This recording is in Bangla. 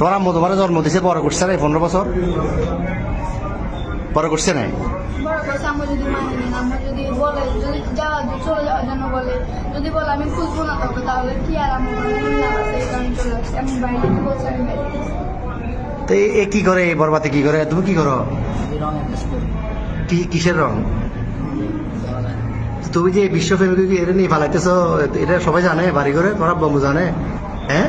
তোমার আম্মু তোমার জন্ম দিছে বড় করছে না এই পনেরো বছর। বড় করছে না বড় কথা আমরা যদি মানি। তো এ- কি করে এই বরবাতে কি করে? তুমি কি করো? কি কিসের রং? তুমি যে এই বিশ্ব ফ্যামিলি এটা নিয়ে ফালাইতেছো এটা সবাই জানে বাড়ি করে তোমার আব্বা জানে হ্যাঁ?